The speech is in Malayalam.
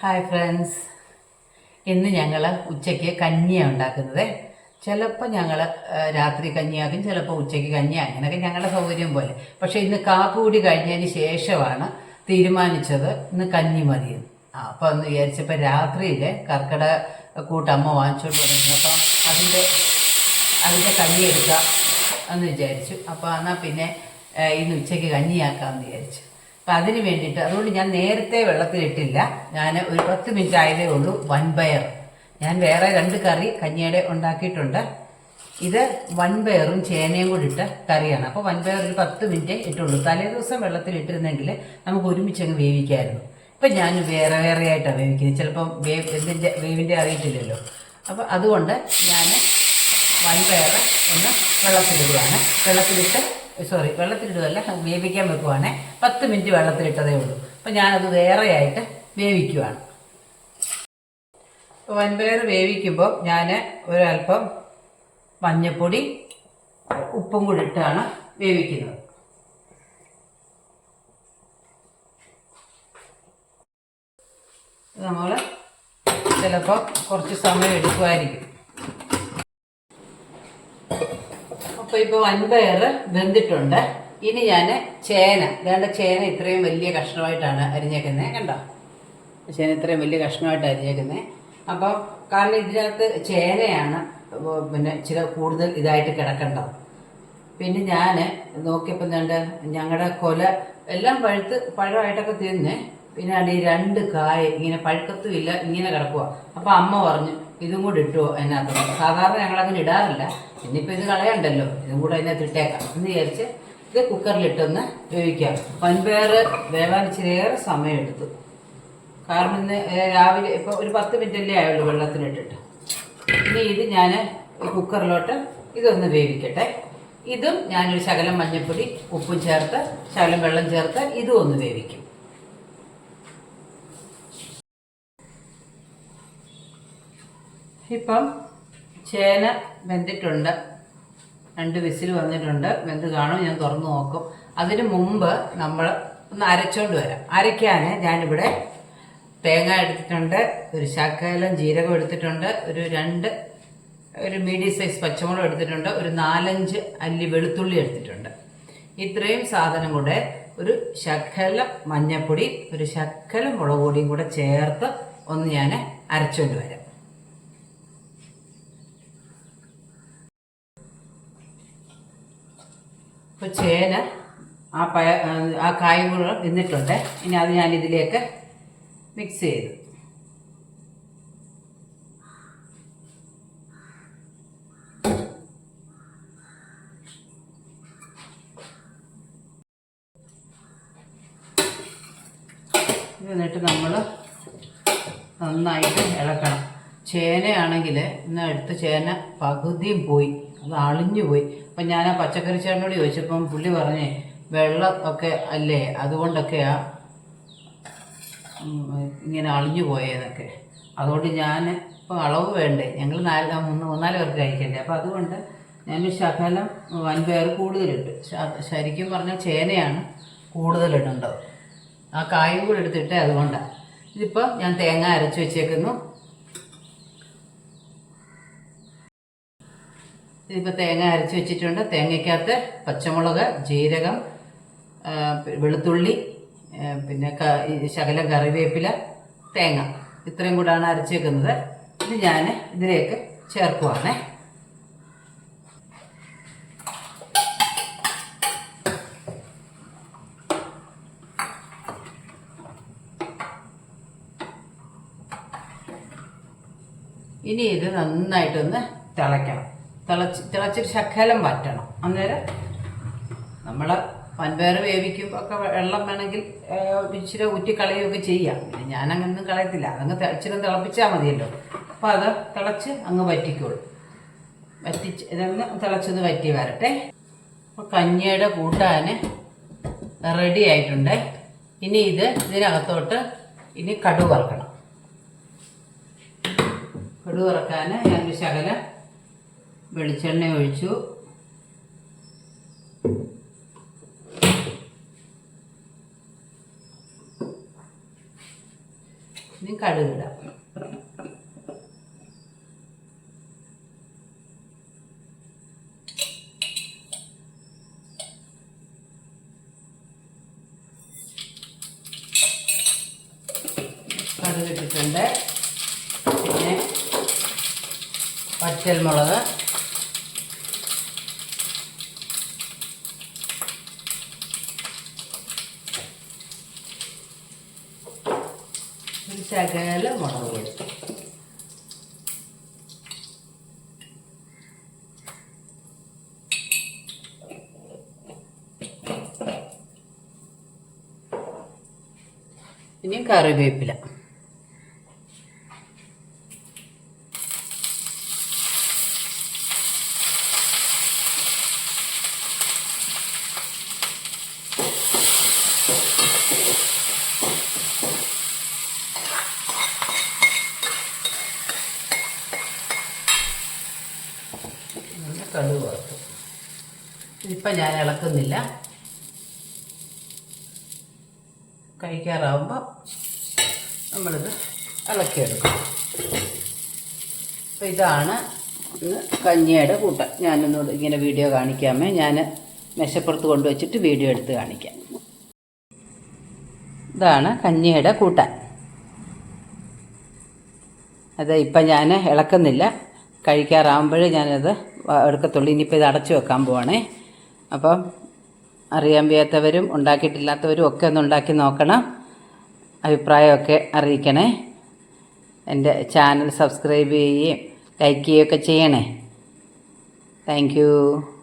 ഹായ് ഫ്രണ്ട്സ് ഇന്ന് ഞങ്ങൾ ഉച്ചയ്ക്ക് കഞ്ഞിയാണ് ഉണ്ടാക്കുന്നത്. ചിലപ്പോൾ ഞങ്ങൾ രാത്രി കഞ്ഞിയാക്കും ചിലപ്പോൾ ഉച്ചയ്ക്ക് കഞ്ഞി അങ്ങനെയൊക്കെ ഞങ്ങളുടെ സൗകര്യം പോലെ. പക്ഷേ ഇന്ന് കാപ്പുകൂടി കഴിഞ്ഞതിന് ശേഷമാണ് തീരുമാനിച്ചത് ഇന്ന് കഞ്ഞി മതിയെന്ന് അപ്പോൾ ഒന്ന് വിചാരിച്ചപ്പോൾ രാത്രിയിൽ കർക്കിട കൂട്ടമ്മ വാങ്ങിച്ചോണ്ട് വന്നിരുന്നു. അപ്പം അതിന്റെ അതിന്റെ കഞ്ഞി എടുക്കാം എന്ന് വിചാരിച്ചു. അപ്പോൾ എന്നാൽ പിന്നെ ഇന്ന് ഉച്ചയ്ക്ക് കഞ്ഞിയാക്കാമെന്ന് വിചാരിച്ചു. അപ്പം അതിന് വേണ്ടിയിട്ട് അതുകൊണ്ട് ഞാൻ നേരത്തെ വെള്ളത്തിലിട്ടില്ല ഞാൻ ഒരു പത്ത് മിനിറ്റ് ആയതേ ഉള്ളൂ. വൺ ബയർ ഞാൻ വേറെ രണ്ട് കറി കഞ്ഞിയുടെ ഉണ്ടാക്കിയിട്ടുണ്ട്. ഇത് വൻപയറും ചേനയും കൂടി ഇട്ട കറിയാണ്. അപ്പോൾ വൻപയർ ഒരു പത്ത് മിനിറ്റ് ഇട്ടുള്ളൂ. തലേ ദിവസം വെള്ളത്തിൽ ഇട്ടിരുന്നെങ്കിൽ നമുക്ക് ഒരുമിച്ച് അങ്ങ് വേവിക്കായിരുന്നു. ഇപ്പം ഞാൻ വേറെ വേറെ ആയിട്ടാണ് വേവിക്കുന്നത്. ചിലപ്പം വേവ് എന്തിന്റെ വേവിന്റെ അപ്പോൾ അതുകൊണ്ട് ഞാൻ വൺ ബയർ ഒന്ന് വെള്ളത്തിലിടുകയാണ്. വെള്ളത്തിലിട്ട് സോറി വെള്ളത്തിലിടുകയല്ല വേവിക്കാൻ വെക്കുവാണ്. പത്ത് മിനിറ്റ് വെള്ളത്തിലിട്ടതേ ഉള്ളൂ. അപ്പം ഞാനത് വേറെയായിട്ട് വേവിക്കുവാണ്. അപ്പോൾ വൻപയർ വേവിക്കുമ്പോൾ ഞാൻ ഒരല്പം മഞ്ഞപ്പൊടി ഉപ്പും കൂടി ഇട്ടാണ് വേവിക്കുന്നത്. നമ്മൾ ചിലപ്പോൾ കുറച്ച് സമയം എടുക്കുമായിരിക്കും അപ്പോൾ ഇപ്പോൾ വൻപയർ വെന്തിട്ടുണ്ട്. ഇനി ഞാൻ ചേന വേണ്ട ചേന ഇത്രയും വലിയ കഷ്ണമായിട്ടാണ് അരിഞ്ഞേക്കുന്നത് കണ്ടോ? ചേന ഇത്രയും വലിയ കഷ്ണമായിട്ട് അരിഞ്ഞേക്കുന്നത് അപ്പോൾ കാരണം ഇതിനകത്ത് ചേനയാണ് പിന്നെ ചില കൂടുതൽ ഇതായിട്ട് കിടക്കേണ്ടത്. പിന്നെ ഞാൻ നോക്കിയപ്പോൾ എന്താണ്ട് ഞങ്ങളുടെ കൊല എല്ലാം പഴുത്ത് പഴമായിട്ടൊക്കെ തിന്ന് പിന്നെ ഈ രണ്ട് കായ ഇങ്ങനെ പഴുക്കത്തുമില്ല ഇങ്ങനെ കിടക്കുക അപ്പോൾ അമ്മ പറഞ്ഞു ഇതും കൂടി ഇട്ടുവോ അതിനകത്ത്. സാധാരണ ഞങ്ങളങ്ങനെ ഇടാറില്ല. ഇനിയിപ്പോൾ ഇത് കളയണ്ടല്ലോ. ഇതും കൂടെ അതിനകത്ത് ഇട്ടേക്കാം. എന്ന് വിചാരിച്ച് ഇത് കുക്കറിലിട്ടൊന്ന് വേവിക്കാം. വൻപയർ വേവാൻ ഇച്ചിരിയേറെ സമയമെടുത്തു. കാരണം ഇന്ന് രാവിലെ ഇപ്പോൾ ഒരു പത്ത് മിനിറ്റല്ലേ ആയുള്ളൂ വെള്ളത്തിലിട്ടിട്ട് ഇനി ഇത് ഞാൻ കുക്കറിലോട്ട് ഇതൊന്ന് വേവിക്കട്ടെ. ഇതും ഞാനൊരു ശകലം മഞ്ഞൾപ്പൊടി ഉപ്പും ചേർത്ത് ശകലം വെള്ളം ചേർത്ത് ഇതും ഒന്ന് വേവിക്കും. ഇപ്പം ചേന വെന്തിട്ടുണ്ട്. രണ്ട് വിസിൽ വന്നിട്ടുണ്ട്. വെന്ത് കാണും. ഞാൻ തുറന്നു നോക്കും. അതിന് മുമ്പ് നമ്മൾ ഒന്ന് അരച്ചോണ്ട് വരാം. അരയ്ക്കാൻ ഞാനിവിടെ തേങ്ങ എടുത്തിട്ടുണ്ട്. ഒരു ശകലം ജീരകം എടുത്തിട്ടുണ്ട്. ഒരു രണ്ട് ഒരു മീഡിയം സൈസ് പച്ചമുളക് എടുത്തിട്ടുണ്ട്. ഒരു നാലഞ്ച് അല്ലി വെളുത്തുള്ളി എടുത്തിട്ടുണ്ട്. ഇത്രയും സാധനം കൂടെ ഒരു ശക്കല മഞ്ഞപ്പൊടി ഒരു ശക്കല മുളക് പൊടിയും കൂടെ ചേർത്ത് ഒന്ന് ഞാൻ അരച്ചുകൊണ്ട് വരാം. ഇപ്പോൾ ചേന ആ പയ ആ കായും കൂടെ ഇനി അത് ഞാൻ ഇതിലേക്ക് മിക്സ് ചെയ്തു. എന്നിട്ട് നമ്മൾ നന്നായിട്ട് ഇളക്കണം. ചേനയാണെങ്കിൽ ഇന്ന് എടുത്ത് ചേന പകുതിയും പോയി. അത് അളിഞ്ഞു പോയി. അപ്പം ഞാൻ ആ പച്ചക്കറി ചേട്ടനോട് ചോദിച്ചപ്പം പുള്ളി പറഞ്ഞേ വെള്ളം ഒക്കെ അല്ലേ അതുകൊണ്ടൊക്കെയാ ഇങ്ങനെ അളിഞ്ഞു പോയതൊക്കെ അതുകൊണ്ട് ഞാൻ ഇപ്പോൾ അളവ് വേണ്ടേ? ഞങ്ങൾ നാല് മൂന്ന് മൂന്നാൽ പേർക്ക് കഴിക്കണ്ടേ? അപ്പോൾ അതുകൊണ്ട് ഞാൻ ശകലം വൻപയർ കൂടുതലുണ്ട് ശരിക്കും പറഞ്ഞാൽ ചേനയാണ് കൂടുതലിടേണ്ടത്. ആ കായും കൂടെ എടുത്തിട്ടേ അതുകൊണ്ടാണ് ഇതിപ്പോൾ ഞാൻ തേങ്ങ അരച്ച് വെച്ചേക്കുന്നു. ഇതിപ്പോൾ തേങ്ങ അരച്ച് വെച്ചിട്ടുണ്ട്. തേങ്ങയ്ക്കകത്ത് പച്ചമുളക് ജീരകം വെളുത്തുള്ളി പിന്നെ ശകലം കറിവേപ്പില തേങ്ങ. ഇത്രയും കൂടാണ് അരച്ചേക്കുന്നത്. ഇത് ഞാൻ ഇതിലേക്ക് ചേർക്കുവാണേ. ഇനി ഇത് നന്നായിട്ടൊന്ന് തിളയ്ക്കണം. തിളച്ച് തിളച്ചിട്ട് ശകലം വറ്റണം. അന്നേരം നമ്മൾ പൻപയർ വേവിക്കുമ്പോൾ ഒക്കെ വെള്ളം വേണമെങ്കിൽ ഇച്ചിരി ഊറ്റി കളയുകയൊക്കെ ചെയ്യാം. പിന്നെ ഞാനങ്ങനൊന്നും കളയത്തില്ല. അതങ്ങ് ഇച്ചിരി തിളപ്പിച്ചാൽ മതിയല്ലോ. അപ്പോൾ അത് തിളച്ച് അങ്ങ് വറ്റിക്കോളും. വറ്റിച്ച് ഇതങ്ങ് തിളച്ചത് വറ്റി വരട്ടെ. അപ്പോൾ കഞ്ഞിയുടെ കൂട്ടാൻ റെഡി ആയിട്ടുണ്ട്. ഇനി ഇത് ഇതിനകത്തോട്ട് ഇനി കടുവറക്കണം കടുവറക്കാൻ ഞാൻ ശകലം വെളിച്ചെണ്ണ ഒഴിച്ചു. ഇനി കടുകിടാം. കടുകിട്ടിട്ടുണ്ട്. പിന്നെ പച്ചൽ ശകല മുളക്. പൊടി ഇനി കറിവേപ്പില. കടുക് വറുത്തു ഇതിപ്പം ഞാൻ ഇളക്കുന്നില്ല. കഴിക്കാറാവുമ്പോൾ നമ്മളിത് ഇളക്കിയെടുക്കും. അപ്പോൾ ഇതാണ് ഇന്ന് കഞ്ഞിയുടെ കൂട്ടം. ഞാനൊന്നുകൂടെ ഇങ്ങനെ വീഡിയോ കാണിക്കാമേ. ഞാൻ മെശപ്പുറത്ത് കൊണ്ടുവച്ചിട്ട് വീഡിയോ എടുത്ത് കാണിക്കാം. ഇതാണ് കഞ്ഞിയുടെ കൂട്ടാൻ അത് ഇപ്പം ഞാൻ ഇളക്കുന്നില്ല. കഴിക്കാറാകുമ്പോഴേ ഞാനത് എടുക്കത്തുള്ളൂ. ഇനിയിപ്പോൾ ഇത് അടച്ചു വെക്കാൻ പോവാണേ. അപ്പം അറിയാൻ വയ്യാത്തവരും ഉണ്ടാക്കിയിട്ടില്ലാത്തവരും ഒക്കെ ഒന്ന് ഉണ്ടാക്കി നോക്കണം. അഭിപ്രായമൊക്കെ അറിയിക്കണേ. എന്റെ ചാനൽ സബ്സ്ക്രൈബ് ചെയ്യുകയും ലൈക്ക് ചെയ്യുകയൊക്കെ ചെയ്യണേ. താങ്ക്